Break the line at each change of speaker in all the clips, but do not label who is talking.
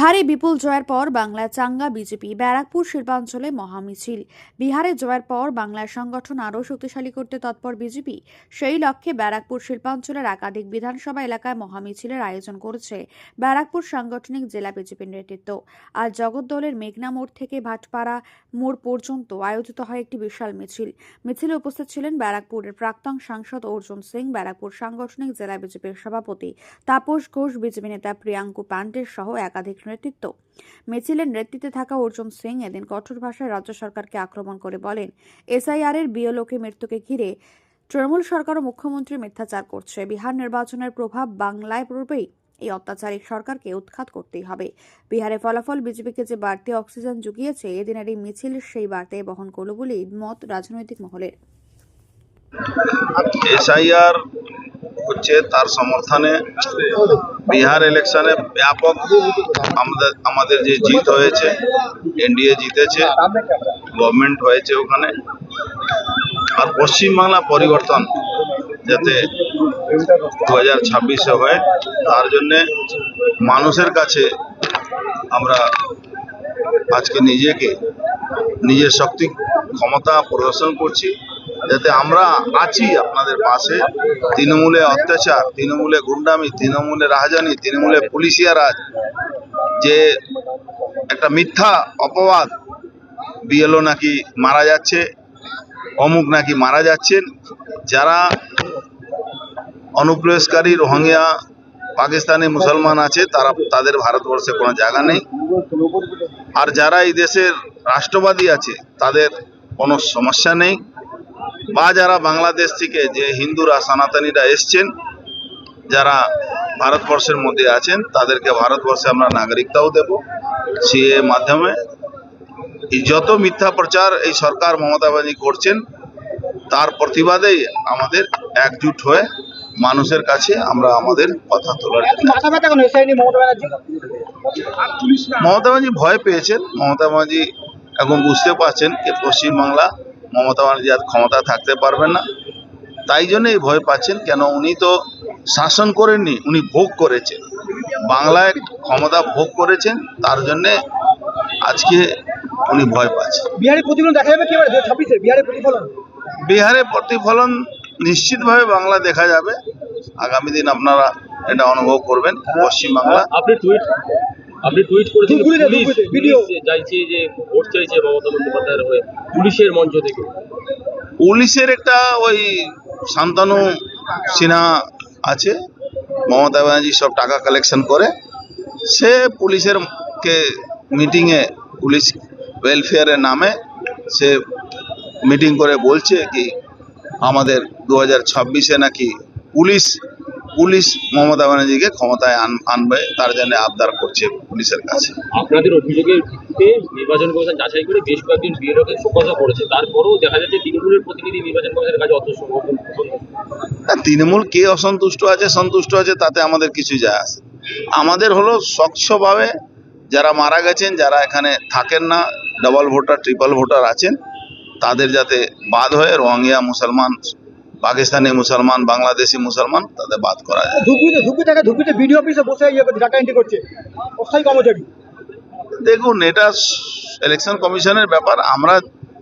বিহারে বিপুল জয়ের পর বাংলায় চাঙ্গা বিজেপি, ব্যারাকপুর শিল্পাঞ্চলে মহামিছিল। বিহারে জয়ের পর বাংলার সংগঠন আরও শক্তিশালী করতে তৎপর বিজেপি, সেই লক্ষ্যে ব্যারাকপুর শিল্পাঞ্চলের একাধিক বিধানসভা এলাকায় মহামিছিলের আয়োজন করেছে ব্যারাকপুর সাংগঠনিক জেলা বিজেপির নেতৃত্ব। আজ জগদ্দলের মেঘনা মোড় থেকে ভাটপাড়া মোড় পর্যন্ত আয়োজিত হয় একটি বিশাল মিছিল। মিছিলে উপস্থিত ছিলেন ব্যারাকপুরের প্রাক্তন সাংসদ অর্জুন সিং, ব্যারাকপুর সাংগঠনিক জেলা বিজেপির সভাপতি তাপস ঘোষ, বিজেপি নেতা প্রিয়াঙ্কু পান্ডে সহ একাধিক নেতৃত্ব। মিছিলের নেতৃত্বে থাকা অর্জুন সিং এদিন কঠোর ভাষায় রাজ্য সরকারকে আক্রমণ করে বলেন এসআইআর এর বিএলওকে মৃত্যুকে ঘিরে তৃণমূল সরকার ও মুখ্যমন্ত্রী মিথ্যাচার করছে। বিহার নির্বাচনের প্রভাব বাংলায় পড়বেই। এই অত্যাচারিক সরকারকে উৎখাত করতেই হবে। বিহারে ফলাফল বিজেপিকে যে বাড়তি অক্সিজেন জুগিয়েছে, এদিনের এই মিছিল সেই বার্তায় বহন করল বলে মত রাজনৈতিক মহলের।
এসআইআর হচ্ছে তার সমর্থনে বিহার ইলেকশনে ব্যাপক আমাদের আমাদের যে জিত হয়েছে, এনডিএ জিতেছে গভর্নমেন্ট হয়েছে ওখানে। আর পশ্চিমবাংলা পরিবর্তন যাতে দু হাজার ছাব্বিশে হয়, তার জন্যে মানুষের কাছে আমরা আজকে নিজেকে, নিজের শক্তি, ক্ষমতা প্রদর্শন করছি। যাতে আমরা আছি আপনাদের পাশে। তৃণমূলে অত্যাচার, তৃণমূলে গুন্ডামি, তৃণমূলে রাজধানী তৃণমূলে পুলিশিয়া রাজ যে একটা মিথ্যা অপবাদ বিএলও নাকি মারা যাচ্ছে, অমুক নাকি মারা যাচ্ছেন, যারা অনুপ্রবেশকারী রোহিঙ্গা, পাকিস্তানি মুসলমান আছে, তারা তাদের ভারতবর্ষে কোনো জায়গা নেই। আর যারা এই দেশের রাষ্ট্রবাদী আছে, তাদের কোনো সমস্যা নেই। বা যারা বাংলাদেশ থেকে যে হিন্দুরা সনাতনীরা এসছেন যারা ভারতবর্ষের মধ্যে আছেন তাদেরকে ভারতবর্ষে আমরা নাগরিকতাও দেব। সিএ মাধ্যমে এই যত মিথ্যা প্রচার এই সরকার মমতা ব্যানার্জি করছেন তার প্রতিবাদেই আমাদের একজুট হয়ে মানুষের কাছে আমরা আমাদের কথা তোলার
মমতা ব্যানার্জি
ভয় পেয়েছেন। মমতা ব্যানার্জি এখন বুঝতে পারছেন যে পশ্চিমবাংলা মমতা ব্যানার্জি আর ক্ষমতা থাকতে পারবেন না। তাই জন্যই ভয় পাচ্ছেন কেন উনি তো শাসন করেননি উনি ভোগ করেছেন। বাংলায় ক্ষমতা ভোগ করেছেন তার জন্যে আজকে উনি ভয় পাচ্ছেন।
বিহারের প্রতিফলন দেখা যাবে ছাব্বিশে বিহারের প্রতিফলন?
বিহারে প্রতিফলন নিশ্চিতভাবে বাংলা দেখা যাবে। আগামী দিন আপনারা এটা অনুভব করবেন পশ্চিমবাংলা।
আপনি টুইট আপনি টুইট করেছেন
ভিডিও।
চাইছে যে ভোট চাইছে মমতা বন্দ্যোপাধ্যায়ের হয়ে পুলিশের মঞ্চ থেকে
পুলিশের একটা ওই শান্তানু সিনহা আছে মমতা ব্যানার্জি সব টাকা কালেকশন করে সে পুলিশের কে মিটিংয়ে পুলিশ ওয়েলফেয়ারের নামে সে মিটিং করে বলছে কি আমাদের দু হাজার ছাব্বিশে নাকি পুলিশ পুলিশ মমতা ব্যানার্জিকে ক্ষমতায় আন- আনবে তার জন্য আবদার করছে পুলিশের কাছে।
আপনাদের অভিযোগের ভিত্তিতে নির্বাচন কমিশন যাচাই করে বেশ কয়েকদিন বিএলওকে শোকজা করেছে। তারপরেও দেখা যাচ্ছে তৃণমূলের প্রতিনিধি নির্বাচন কমিশনের কাছে অত
না, তৃণমূল কে অসন্তুষ্ট আছে সন্তুষ্ট আছে তাতে আমাদের কিছু যায় আসে আমাদের হলো স্বচ্ছভাবে যারা মারা গেছেন যারা এখানে থাকেন না ডাবল ভোটার ট্রিপল ভোটার আছেন তাদের যাতে বাদ হয়ে রোহিঙ্গা মুসলমান পাকিস্তানি মুসলমান বাংলাদেশি মুসলমান তাদের বাদ করা যায়।
ধুপিতে থেকে বিডিও অফিসে বসে ডাটা এন্ট্রি করছে। অস্থায়ী কর্মচারী।
দেখুন এটা ইলেকশন কমিশনের ব্যাপার। আমরা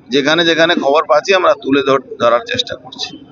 যেখানে যেখানে খবর পাচ্ছি আমরা তুলে ধর- ধরার চেষ্টা করছি।